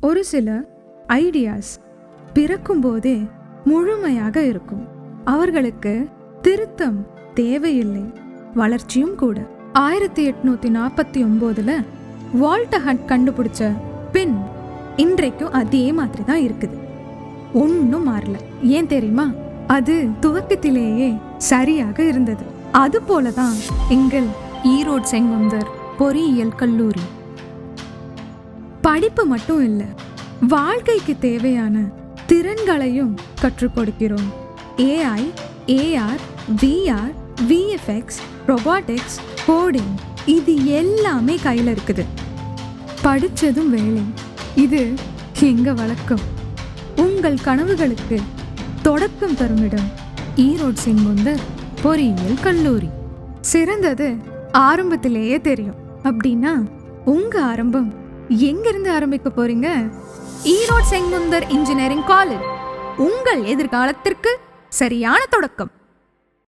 ஒரு சில ஐடியாஸ் பிறக்கும்போதே முழுமையாக இருக்கும். அவர்களுக்கு திருத்தம் தேவையில்லை. வளர்ச்சியும் கூட. ஆயிரத்தி எட்நூத்தி நாற்பத்தி ஒன்பதுல வால்டர் ஹட் கண்டுபிடிச்ச பின் இன்றைக்கும் அதே மாதிரி தான் இருக்குது. ஒன்றும் மாறல. ஏன் தெரியுமா? அது துவக்கத்திலேயே சரியாக இருந்தது. அது போலதான் எங்கள் ஈரோடு செங்குந்தர் பொறியியல் கல்லூரி. படிப்பு மட்டும் இல்லை வாழ்க்கைக்கு தேவையான திறன்களையும் கற்றுக் கொடுக்கிறோம். AI AR VR VFX robotics coding இது எல்லாமே கையில் இருக்குது. படித்ததும் வேலை இது எங்க வழக்கம்? உங்கள் கனவுகளுக்கு தொடக்கம் தரும் இடம் ஈரோடு செங்குந்தர் பொறியியல் கல்லூரி. சிறந்தது ஆரம்பத்திலேயே தெரியும். அப்படின்னா உங்க ஆரம்பம் எங்கிருந்து ஆரம்பிக்க போறீங்க? Erode Sengunthar engineering college. உங்கள் எதிர்காலத்திற்கு சரியான தொடக்கம்.